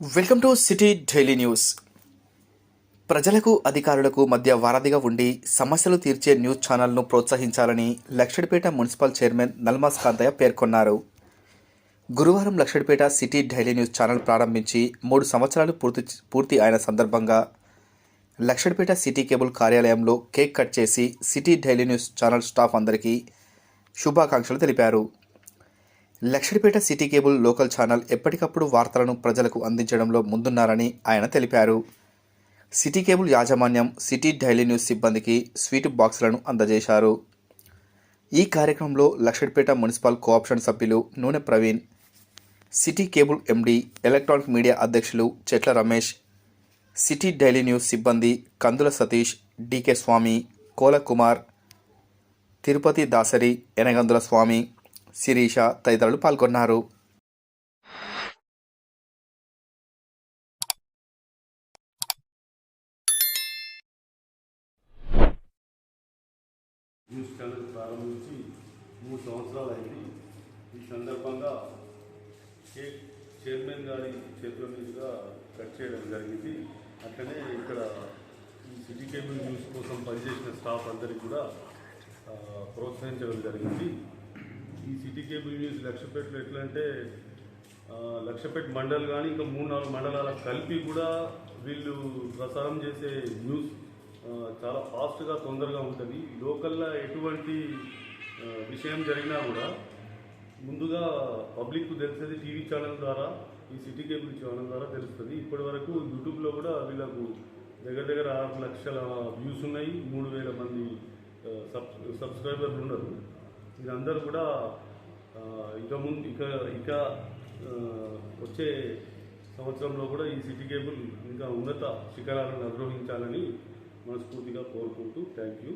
Welcome to City Daily News. ప్రజలకు అధికారులకు మధ్య వారధిగా ఉండి సమస్యలు తీర్చే న్యూస్ ఛానల్ను ప్రోత్సహించాలని లక్షడిపేట మున్సిపల్ చైర్మన్ నల్మాస్ కాంతయ్య పేర్కొన్నారు. గురువారం Luxettipet City Daily News channel ప్రారంభించి మూడు సంవత్సరాలు పూర్తి పూర్తి అయిన సందర్భంగా లక్షడిపేట సిటీ కేబుల్ కార్యాలయంలో కేక్ కట్ చేసి City Daily News channel staff అందరికీ శుభాకాంక్షలు తెలిపారు. Luxettipet City cable local channel ఎప్పటికప్పుడు వార్తలను ప్రజలకు అందించడంలో ముందున్నారని ఆయన తెలిపారు. సిటీ కేబుల్ యాజమాన్యం సిటీ డైలీ న్యూస్ సిబ్బందికి స్వీట్ బాక్సులను అందజేశారు. ఈ కార్యక్రమంలో లక్షడిపేట మున్సిపల్ కోఆప్షన్ సభ్యులు Nune Praveen City cable MD electronic media అధ్యక్షులు Chetla Ramesh City Daily News సిబ్బంది కందుల సతీష్ డికే స్వామి కోల కుమార్ తిరుపతి దాసరి ఎనగందుల స్వామి శిరీష తదితరులు పాల్గొన్నారు. న్యూస్ ఛానల్ ప్రారంభించి మూడు సంవత్సరాలు అయింది ఈ సందర్భంగా కేక్ చైర్మన్ గారి చేతుల మీదుగా కట్ చేయడం జరిగింది. అట్లనే ఇక్కడ ఈ సిటీ కేబుల్ న్యూస్ కోసం పనిచేసిన స్టాఫ్ అందరికీ కూడా ప్రోత్సహించడం జరిగింది. ఈ సిటీ కేబుల్ న్యూస్ లక్షపేటలో ఎట్లా అంటే ఆ, లక్షపేట మండల్ కానీ ఇంకా మూడు నాలుగు మండలాల కలిపి కూడా వీళ్ళు ప్రసారం చేసే న్యూస్ చాలా ఫాస్ట్గా తొందరగా ఉంటుంది. లోకల్లో ఎటువంటి విషయం జరిగినా కూడా ముందుగా పబ్లిక్ తెలిసేది టీవీ ఛానల్ ద్వారా ఈ సిటీ కేబుల్ ఛానల్ ద్వారా తెలుస్తుంది. ఇప్పటి వరకు యూట్యూబ్లో కూడా వీళ్ళకు దగ్గర దగ్గర ఆరు లక్షల వ్యూస్ ఉన్నాయి. మూడు వేల మంది సబ్ సబ్స్క్రైబర్లు ఉన్నారు. మీరందరూ కూడా ఆ, ఇక ముందు ఇక ఇక వచ్చే సంవత్సరంలో కూడా ఈ సిటీ కేబుల్ ఇంకా ఉన్నత శిఖరాలను అధిరోహించాలని మనస్ఫూర్తిగా కోరుకుంటూ థ్యాంక్ యూ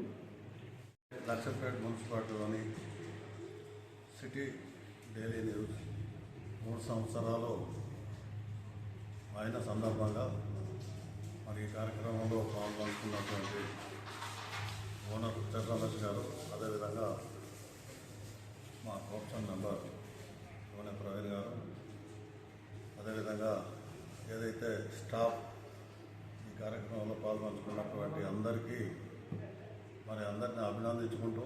లక్షపేట మున్సిపాలిటీలోని సిటీ డైలీ న్యూస్ మూడు సంవత్సరాలు అయిన సందర్భంగా మరి ఈ కార్యక్రమంలో పాల్గొనుకున్నటువంటి ఓనర్ చంద్రమేష్ గారు అదేవిధంగా మా కోప్షన్ మెంబర్ ఓనే ప్రవీణ్ గారు. అదేవిధంగా ఏదైతే స్టాఫ్ ఈ కార్యక్రమంలో పాల్గొంచుకున్నటువంటి అందరికీ మరి అందరిని అభినందించుకుంటూ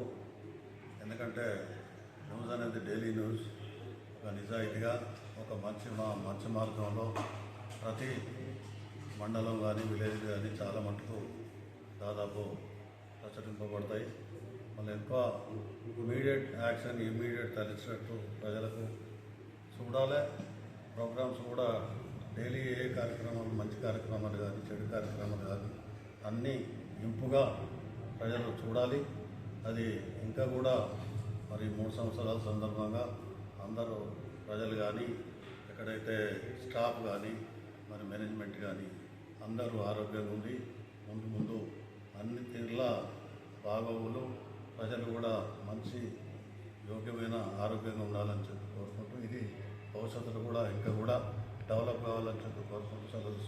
ఎందుకంటే న్యూస్ అనేది డైలీ న్యూస్ ఒక నిజాయితీగా ఒక మంచి మా మంచి మార్గంలో ప్రతి మండలం కానీ విలేజ్ కానీ చాలా మటుకు దాదాపు ప్రచురింపబడతాయి. మళ్ళీ ఎక్కువ ఇమీడియట్ యాక్షన్ ఇమీడియట్ తలిచినట్టు ప్రజలకు చూడాలి. ప్రోగ్రామ్స్ కూడా డైలీ ఏ కార్యక్రమాలు మంచి కార్యక్రమాలు కానీ చెడు కార్యక్రమాలు కానీ అన్నీ ఇంపుగా ప్రజలు చూడాలి. అది ఇంకా కూడా మరి మూడు సంవత్సరాల సందర్భంగా అందరూ ప్రజలు కానీ ఎక్కడైతే స్టాఫ్ కానీ మరి మేనేజ్మెంట్ కానీ అందరూ ఆరోగ్యంగా ఉండి ముందు ముందు అన్ని తీర్ల బాగోగులు ప్రజలు కూడా మంచి యోగ్యమైన ఆరోగ్యంగా ఉండాలని చెప్పి కోరుకుంటూ ఇది భవిష్యత్తులో కూడా ఇంకా కూడా డెవలప్ కావాలని చెప్పి కోరుకుంటూ సెలవు